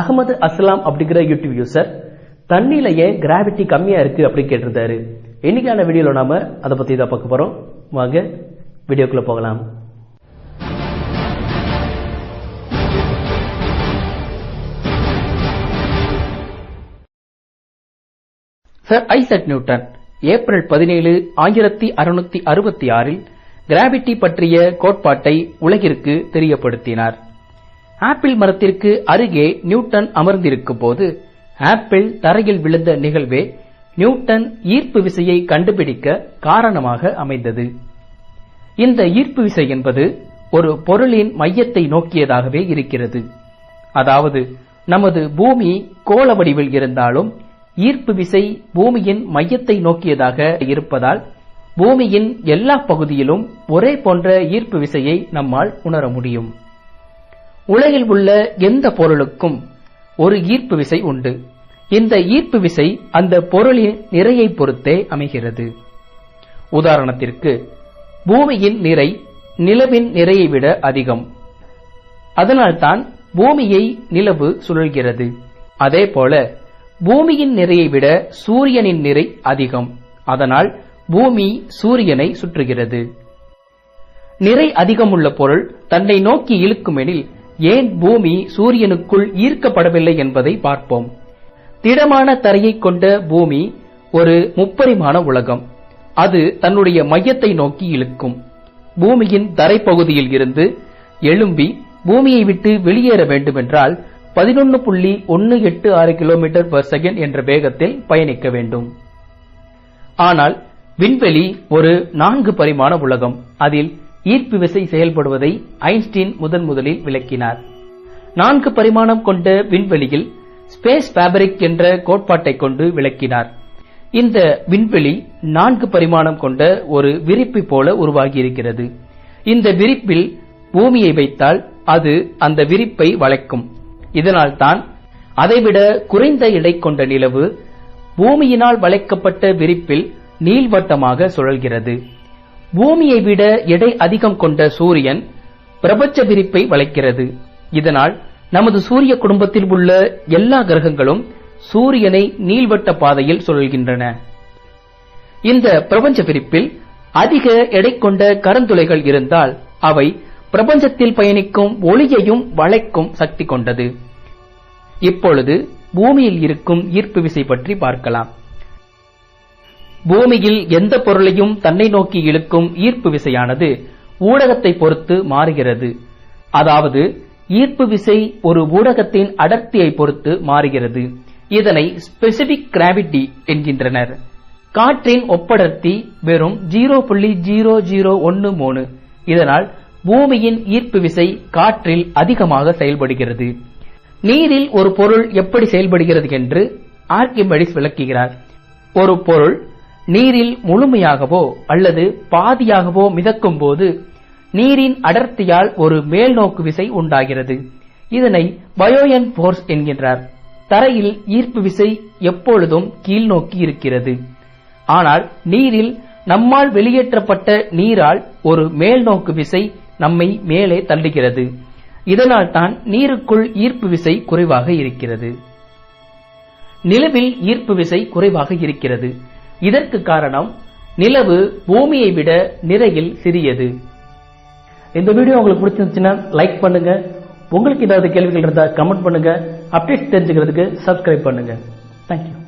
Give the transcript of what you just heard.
அகமது அஸ்லாம் அப்படிங்கிற YouTube user தண்ணியிலேயே கிராவிட்டி கம்மியாக இருக்கு அப்படி கேட்டிருந்தாரு. இன்னைக்கான வீடியோவில் நாம அதை பற்றி தான் பார்க்க போகிறோம் வாங்க வீடியோக்குள்ளே போகலாம். சர் ஐசக் நியூட்டன் ஏப்ரல் பதினேழு ஆயிரத்தி அறுநூத்தி அறுபத்தி ஆறில் கிராவிட்டி பற்றிய கோட்பாட்டை உலகிற்கு தெரியப்படுத்தினார். ஆப்பிள் மரத்திற்கு அருகே நியூட்டன் அமர்ந்திருக்கும் போது ஆப்பிள் தரையில் விழுந்த நிகழ்வே நியூட்டன் ஈர்ப்பு விசையை கண்டுபிடிக்க காரணமாக அமைந்தது. இந்த ஈர்ப்பு விசை என்பது ஒரு பொருளின் மையத்தை நோக்கியதாகவே இருக்கிறது. அதாவது நமது பூமி கோள வடிவில் இருந்தாலும் ஈர்ப்பு விசை பூமியின் மையத்தை நோக்கியதாக இருப்பதால் பூமியின் எல்லா பகுதியிலும் ஒரே போன்ற ஈர்ப்பு விசையை நம்மால் உணர முடியும். உலகில் உள்ள எந்த பொருளுக்கும் ஒரு ஈர்ப்பு விசை உண்டு. இந்த ஈர்ப்பு விசை அந்த பொருளின் நிறையை பொறுத்தே அமைகிறது. உதாரணத்திற்கு பூமியின் நிறை நிலவின் நிறையை விட அதிகம். அதனால்தான் பூமியை நிலவு சுழல்கிறது. அதேபோல பூமியின் நிறையை விட சூரியனின் நிறை அதிகம். அதனால் பூமி சூரியனை சுற்றுகிறது. நிறை அதிகமுள்ள பொருள் தன்னை நோக்கி இழுக்குமெனில் ஏன் பூமி சூரியனுக்குள் ஈர்க்கப்படவில்லை என்பதை பார்ப்போம். திடமான தரையை கொண்ட பூமி ஒரு முப்பரிமாண உலகம். அது தன்னுடைய மையத்தை நோக்கி இழுக்கும். பூமியின் தரைப்பகுதியில் இருந்து எழும்பி பூமியை விட்டு வெளியேற வேண்டுமென்றால் பதினொன்னு புள்ளி ஒன்னு எட்டு ஆறு கிலோமீட்டர் பர் செகண்ட் என்ற வேகத்தில் பயணிக்க வேண்டும். ஆனால் விண்வெளி ஒரு நான்கு பரிமாண உலகம். அதில் ஈர்ப்பு விசை செயல்படுவதை ஐன்ஸ்டீன் முதன் முதலில் விளக்கினார். நான்கு பரிமாணம் கொண்ட விண்வெளியில் ஸ்பேஸ் ஃபேபரிக் என்ற கோட்பாட்டை கொண்டு விளக்கினார். இந்த விண்வெளி நான்கு பரிமாணம் கொண்ட ஒரு விரிப்பு போல உருவாகியிருக்கிறது. இந்த விரிப்பில் பூமியை வைத்தால் அது அந்த விரிப்பை வளைக்கும். இதனால்தான் அதைவிட குறைந்த எடை கொண்ட நிலவு பூமியினால் வளைக்கப்பட்ட விரிப்பில் நீள்வட்டமாக சுழல்கிறது. பூமியை விட எடை அதிகம் கொண்ட சூரியன் பிரபஞ்ச விரிப்பை வளைக்கிறது. இதனால் நமது சூரிய குடும்பத்தில் உள்ள எல்லா கிரகங்களும் சூரியனை நீள்வட்ட பாதையில் சுழல்கின்றன. இந்த பிரபஞ்ச விரிப்பில் அதிக எடை கொண்ட கருந்துளைகள் இருந்தால் அவை பிரபஞ்சத்தில் பயணிக்கும் ஒளியையும் வளைக்கும் சக்தி கொண்டது. இப்பொழுது பூமியில் இருக்கும் ஈர்ப்பு விசை பற்றி பார்க்கலாம். பூமியில் எந்த பொருளையும் தன்னை நோக்கி இழுக்கும் ஈர்ப்பு விசையானது ஊடகத்தை பொறுத்து மாறுகிறது. அதாவது ஈர்ப்பு விசை ஒரு ஊடகத்தின் அடர்த்தியை பொறுத்து மாறுகிறது. இதனை ஸ்பெசிபிக் கிராவிட்டி என்கின்றனர். காற்றின் ஒப்படர்த்தி வெறும் ஜீரோ புள்ளி ஜீரோ ஜீரோ ஒன்னு மூணு. இதனால் பூமியின் ஈர்ப்பு விசை காற்றில் அதிகமாக செயல்படுகிறது. நீரில் ஒரு பொருள் எப்படி செயல்படுகிறது என்று ஆர்கிமெடிஸ் விளக்குகிறார். ஒரு பொருள் நீரில் முழுமையாகவோ அல்லது பாதியாகவோ மிதக்கும் போது நீரின் அடர்த்தியால் ஒரு மேல்நோக்கு விசை உண்டாகிறது. இதனை பயோயன் போர்ஸ் என்கின்றார். தரையில் ஈர்ப்பு விசை எப்பொழுதும் கீழ்நோக்கி இருக்கிறது. ஆனால் நீரில் நம்மால் வெளியேற்றப்பட்ட நீரால் ஒரு மேல்நோக்கு விசை நம்மை மேலே தள்ளுகிறது. இதனால் தான் நீருக்குள் ஈர்ப்பு விசை குறைவாக இருக்கிறது. நிலவில் ஈர்ப்பு விசை குறைவாக இருக்கிறது. இதற்கு காரணம் நிலவு பூமியை விட நிறையில் சிறியது. இந்த வீடியோ உங்களுக்கு பிடிச்சிருந்துச்சுன்னா லைக் பண்ணுங்க. உங்களுக்கு ஏதாவது கேள்விகள் இருந்தா கமெண்ட் பண்ணுங்க. அப்டேட்ஸ் தெரிஞ்சுக்கிறதுக்கு சப்ஸ்கிரைப் பண்ணுங்க. தேங்க்யூ